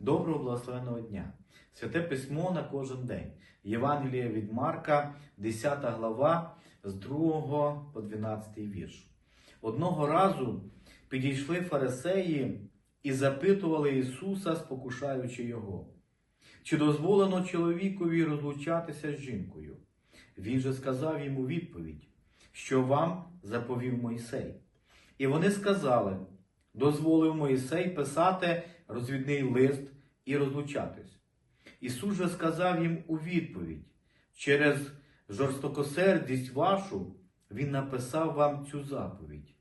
Доброго благословеного дня! Святе письмо на кожен день. Євангеліє від Марка, 10 глава, з 2 по 12 вірш. Одного разу підійшли фарисеї і запитували Ісуса, спокушаючи Його, чи дозволено чоловікові розлучатися з жінкою. Він же сказав йому відповідь, що вам заповів Мойсей. І вони сказали: дозволив Моїсей писати розвідний лист і розлучатись. Ісус же сказав їм у відповідь: через жорстокосердість вашу Він написав вам цю заповідь.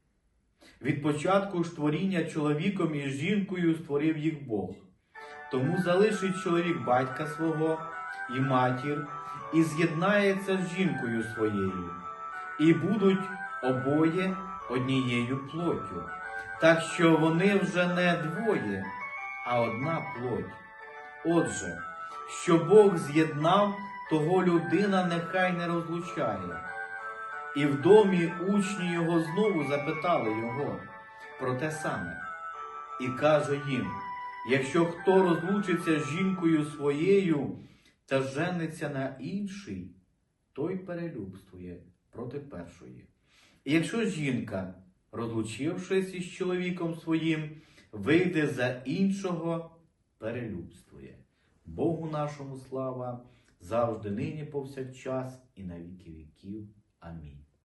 Від початку ж творіння чоловіком і жінкою створив їх Бог. Тому залишить чоловік батька свого і матір, і з'єднається з жінкою своєю, і будуть обоє однією плоттю. Так що вони вже не двоє, а одна плоть. Отже, що Бог з'єднав, того людина нехай не розлучає. І в домі учні його знову запитали його про те саме. І каже їм: якщо хто розлучиться з жінкою своєю та жениться на іншій, той перелюбствує проти першої. І якщо жінка, розлучившись із чоловіком своїм, вийде за іншого, перелюбствує. Богу нашому слава, завжди нині повсякчас і на віки віків. Амінь.